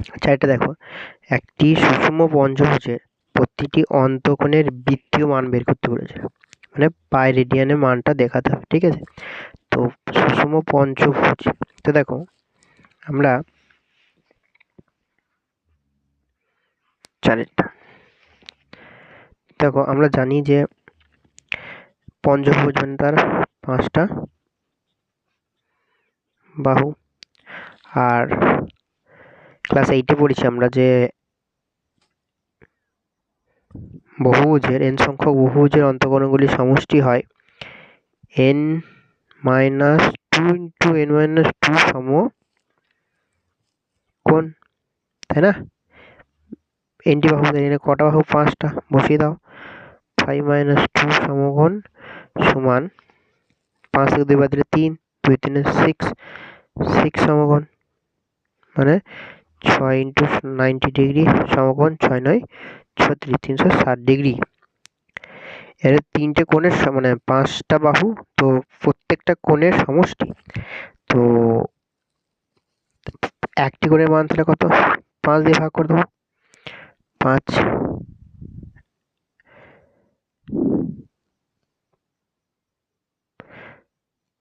আচ্ছা এটা দেখো। একটি সুষম পঞ্চভুজের প্রতিটি অন্তকোণের বৃত্তীয় মান বের করতে বলেছে। মানে পাই রেডিয়ানের মানটা দেখাতে হবে, ঠিক আছে? তো সুষম পঞ্চভুজ, তো দেখো, আমরা চারেরটা। দেখো, আমরা জানি যে পঞ্চভুজ মানে তার পাঁচটা বাহু। আর ক্লাস এইটে পড়েছি আমরা যে বহুভুজের এন সংখ্যক বহুভুজের অন্তকোণগুলির সমষ্টি হয়। N minus two into N minus two সম কোণ, তাই না? এনটি বাহু এখানে কটা বাহু? পাঁচটা। বসিয়ে দাও। ফাইভ মাইনাস টু সমকোণ সমান পাঁচ থেকে দুই বাদ দিলে তিন, দুই তিনে সিক্স সিক্স সমকোণ মানে ছয় ইন্টু নাইনটি ডিগ্রি সমকোণ ছয় নয়, ছত্রিশ তিনশো ষাট ডিগ্রি। এর তিনটে কোণের মানে পাঁচটা বাহু, তো প্রত্যেকটা কোণের সমষ্টি। তো একটি কোণের মান তাহলে কত? পাঁচ দিয়ে ভাগ করে দেবো। পাঁচ।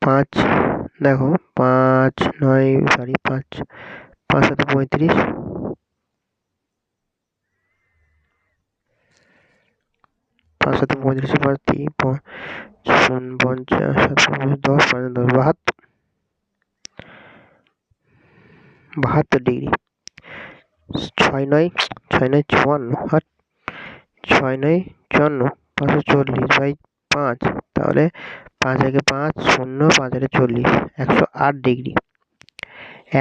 পাঁচ, দেখো, পাঁচ নয় সরি পাঁচ। পাঁচ সাথে পঁয়ত্রিশ। পাঁচ সাথে পঁয়ত্রিশ পাঁচ তিন পঞ্চাশ দশ পাঁচ দশ, বাহাত্তর। বাহাত্তর ডিগ্রি। ছয় নয় ছয় নয় চুয়ান্ন আর ছয় নয় চুয়ান্ন, পাঁচশো চল্লিশ বাই পাঁচ। তাহলে পাঁচ একে পাঁচ, শূন্য, পাঁচ একে চল্লিশ, একশো আট ডিগ্রি।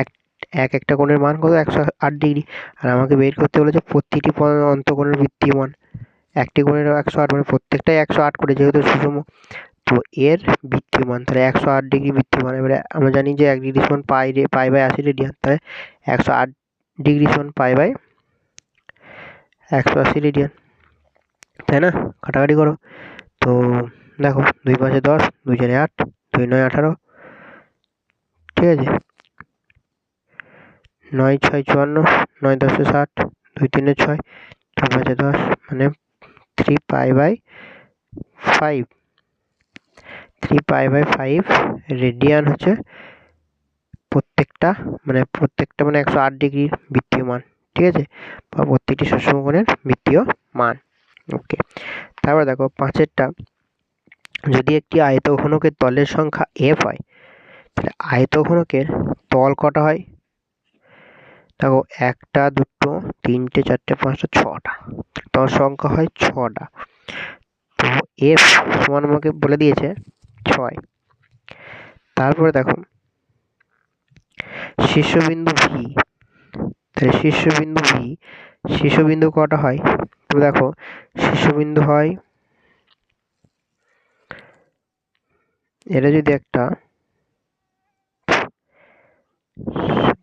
এক এক একটা কোণের মান কত? একশো আট ডিগ্রি আর আমাকে বের করতে বলেছে প্রতিটি অন্তকোণের বৃত্তীয় মান একটি কোণের একশো আট মানে প্রত্যেকটাই একশো আট করে যেহেতু সুষম। তো এর বৃত্তীয় মান তাহলে একশো আট ডিগ্রি বৃত্তীয় মান এবারে আমরা জানি যে এক ডিগ্রি সমান পাই পাই বাই আশি রেডিয়ান তাহলে একশো আট ডিগ্রি সমান পাই বাই একশো আশি রেডিয়ান তাই না? কাটাকাটি করো। তো দেখো, দুই পাঁচে দশ, দুই চারে আট, দুই নয় আঠারো। ঠিক আছে? নয় ছয় চুয়ান্ন, নয় দশে ষাট, দুই তিনে ছয়, দুই পাঁচে দশ মানে three pi by five three pi by five radian হচ্ছে প্রত্যেকটা মানে প্রত্যেকটা মানে একশো আট ডিগ্রির বৃত্তীয় মান ঠিক আছে? বা প্রত্যেকটি সুষমকোণের বৃত্তীয় মান ওকে, তারপর দেখো পাঁচেরটা, যদি একটি আয়তঘনকের তলের সংখ্যা এফ হয়, তাহলে আয়তঘনকের তল কটা হয়? দেখো, একটা, দুটো, তিনটে, চারটে, পাঁচটা, ছটা। তল সংখ্যা হয় ছটা। তো এফ সমান আমাকে বলে দিয়েছে ছয়। তারপরে দেখো, শীর্ষবিন্দু ভি তাহলে শীর্ষবিন্দু ভি শীর্ষবিন্দু কটা হয়? তো দেখো, শীর্ষবিন্দু হয়, এটা যদি একটা,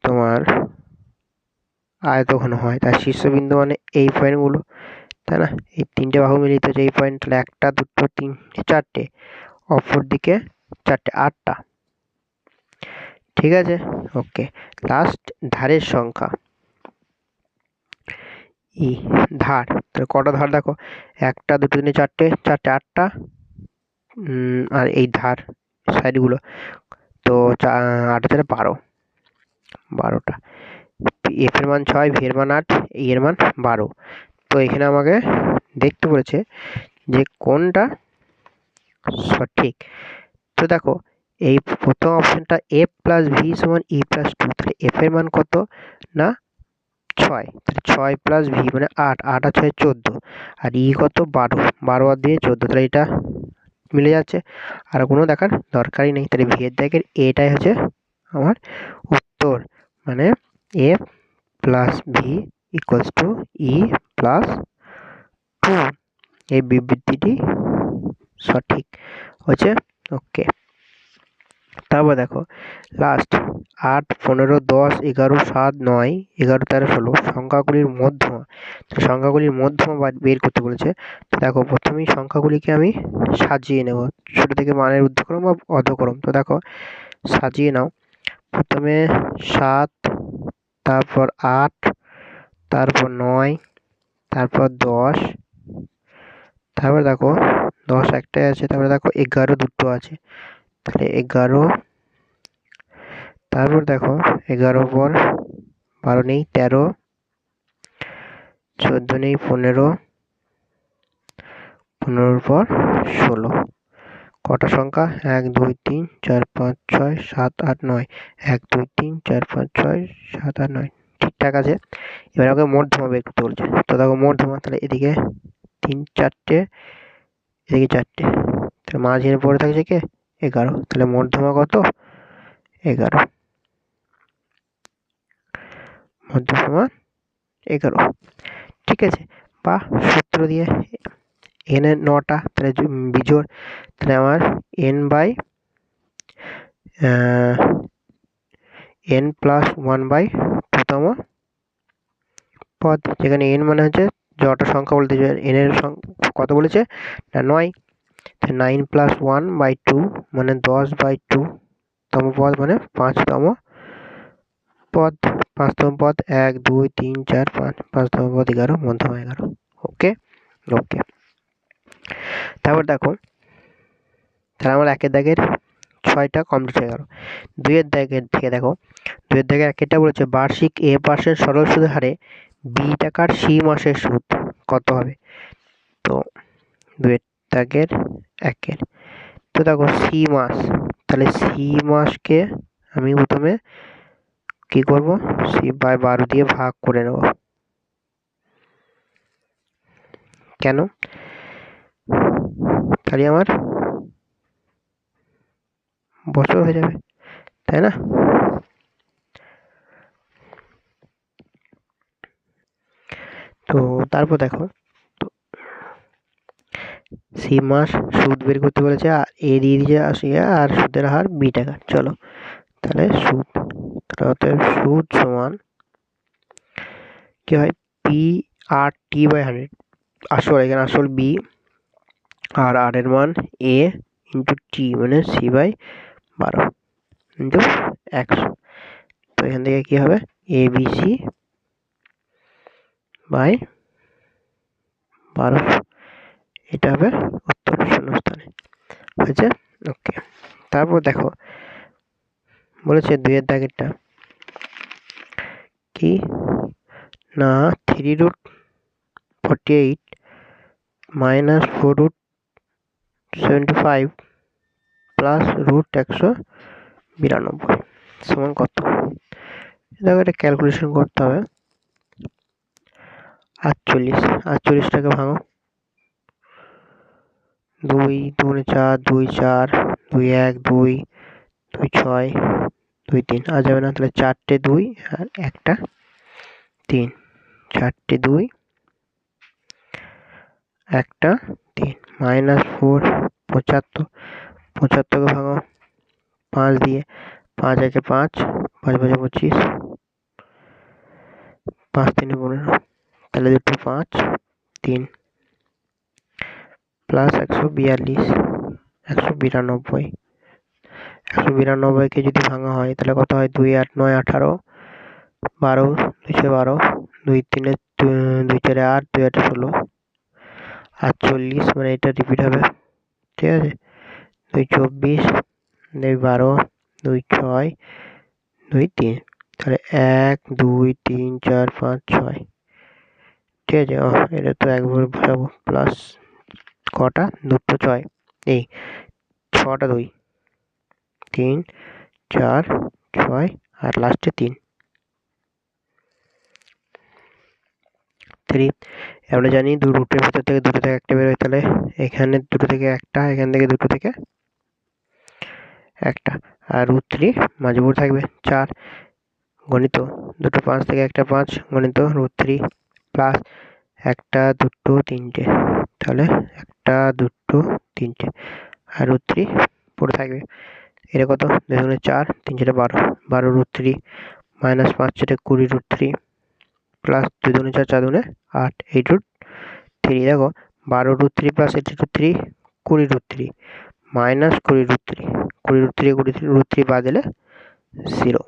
তোমার আয়তঘন হয়। তার শীর্ষবিন্দু মানে এই পয়েন্টগুলো তাই না? এই তিনটে বাহু মিলিত যে এই পয়েন্ট তাহলে একটা, দুটো তিনটে চারটে, অপর দিকে চারটে, আটটা। ঠিক আছে? ওকে লাস্ট ধারের সংখ্যা। ই, ধার, তাহলে কটা ধার দেখো? একটা, দুটো, তিনে চারটে চারটে, আটটা আর এই ধার সাইডগুলো তো আট, চারে বারো। বারোটা। এফ এর মান ছয় ভি এর মান আট ই এর মান বারো। তো এখানে আমাকে দেখতে বলেছে যে কোনটা সঠিক। তো দেখো, এই প্রথম অপশানটা এফ প্লাস ভি সমান ই প্লাস টু, তাহলে এফ এর মান কত না ছয়? তাহলে ছয় প্লাস ভি মানে আট আট আর ছয় চোদ্দ। আর ই কত বারো? বারো আর দিয়ে চোদ্দ, তাহলে এটা মিলে যাচ্ছে। আর কোনো দেখার দরকারই নেই। তাহলে ভি এর দেখের এটাই হচ্ছে আমার উত্তর। মানে F plus V equals to E plus two এই বিবৃতিটি সঠিক। হচ্ছে ওকে। তারপর দেখো লাস্ট আট, পনেরো, দশ, এগারো, সাত, নয়, এগারো, তেরো, ষোলো সংখ্যাগুলির মধ্যমা। সংখ্যাগুলির মধ্যমা বের করতে বলেছে। তো দেখো, প্রথমেই সংখ্যাগুলিকে আমি সাজিয়ে নেব। ছোটো থেকে মানের ঊর্ধ্বক্রম বা অধক্রম। তো দেখো, সাজিয়ে নাও। প্রথমে সাত তারপর আট, তারপর নয়, তারপর দশ। তারপর দেখো, দশ একটাই আছে, তারপরে দেখো এগারো দুটো আছে। তাহলে এগারো, তারপর দেখো এগারো পর বারো নেই, তেরো, চোদ্দ নেই, পনেরো, পনেরোর পর ষোলো। কটা সংখ্যা? এক, দুই, তিন, চার, পাঁচ, ছয়, সাত, আট, নয়। এক, দুই, তিন, চার, পাঁচ, ছয়, সাত, আট, নয়। ঠিকঠাক আছে? এবার আমাকে মধ্যমা বের করতে বলছে। তো দেখো মধ্যমা তাহলে এদিকে তিন, চারটে, এদিকে চারটে। তাহলে মাঝের পরে থাকছে কে? এগারো। তাহলে মধ্যমা কত? এগারো। মধ্যমা এগারো। ঠিক আছে? বা সূত্র দিয়ে এন নটা, তাহলে বিজোড়, তাহলে আমার N by N plus one by টুতম পদ, যেখানে এন মানে হচ্ছে যটা সংখ্যা বলতে এন এর কত বলেছে? না, নয়। Nine plus one by two মানে দশ বাই টু তম পদ মানে পাঁচতম পদ। পাঁচতম পদ এক, দুই, তিন, চার, পাঁচ, পাঁচতম পদ এগারো, মধ্যম এগারো। ওকে? ওকে। তারপর দেখো, তাহলে আমার একের দাগের ছয়টা কমপ্লিট হয়ে গেল। দুইয়ের দাগের থেকে দেখো, দুইয়ের দাগের একেরটা বলেছে বার্ষিক এ পার্সেন্ট সরল সুদের হারে বি টাকার সি মাসের সুদ কত হবে? তো দুইয়ের দাগের একের। তো দেখো সি মাস, তাহলে সি মাসকে আমি প্রথমে কি করব? সি বাই বারো দিয়ে ভাগ করে নেব। কেন? তাহলে আমার। বছর হয়ে যাবে, তাই না? তো তারপর দেখো সি মাস সুদ বের করতে বলেছে, আর এ দিয়ে দিয়েছে আশি আর সুদের হার বি টাকা। চলো, তাহলে সুদ অতএব সুদ সমান কি হয়? P R T by hundred আসল, এখানে আসল বি আর আর এর মান এ ইন্টু টি মানে সি বাই বারো ইন্টু একশো তো এখান থেকে কী হবে? এ বি সি বাই বারোশো এটা হবে উত্তর শূন্যস্থানে। হয়েছে? ওকে তারপর দেখো, বলেছে দুইয়ের দাগেরটা। কি? না three root forty eight minus four root seventy five plus root একশো বিরানব্বই, সমান কত? দেখো এটা ক্যালকুলেশন করতে হবে। আটচল্লিশ, আটচল্লিশটাকে ভাঙো। দুই দুই চার দুই চার, দুই এক, দুই দুই ছয়, দুই তিন। আর যাবে না, তাহলে চারটে দুই আর একটা তিন। চারটে দুই, একটা মাইনাস ফোর, পঁচাত্তর, পঁচাত্তরকে ভাঙো, পাঁচ দিয়ে পাঁচ আছে পাঁচ পাঁচ পাঁচে পঁচিশ, পাঁচ তিনে পনেরো, তাহলে দুটো পাঁচ, তিন প্লাস একশো বিয়াল্লিশ, একশো বিরানব্বই, একশো বিরানব্বইকে যদি ভাঙা হয়, তাহলে কত হয়? দুই আট নয় আঠারো, বারো দুইশো বারো, দুই তিনে দুই চারে আট, দুই আটে ষোলো আটচল্লিশ মানে এটা রিপিট হবে। ঠিক আছে? দুই চব্বিশ, দুই বারো, দুই ছয়, দুই তিন। তাহলে এক, দুই, তিন, চার, পাঁচ, ছয়। ঠিক আছে? ও এটা তো একবার বসাবো প্লাস কটা? দুটো ছয়। এই, ছটা দুই। তিন, চার, ছয়, আর লাস্টে তিন। থ্রি আমরা জানি দু রুটের ভিতর থেকে দুটো থেকে একটা বেরোয় তাহলে এখানে দুটো থেকে একটা, এখান থেকে দুটো থেকে একটা। আর রুট থ্রি মাঝবুর থাকবে চার। গণিত দুটো পাঁচ থেকে একটা পাঁচ, গণিত রুট থ্রি প্লাস একটা দুটো তিনটে, তাহলে একটা দুটো তিনটে। আর রুট থ্রি পড়ে থাকবে, এটা কত? দুই চার, তিন, চারে, বারো। বারো রুট থ্রি মাইনাস পাঁচ চারে কুড়ি রুট থ্রি প্লাস দুই দুনে চার চার দুনে আট এইট রুট থ্রি দেখো, বারো root three plus eight root three কুড়ি রুট থ্রি মাইনাস কুড়ি রুট থ্রি কুড়ি রুট থ্রি কুড়ি রুট থ্রি বাদ দিলে জিরো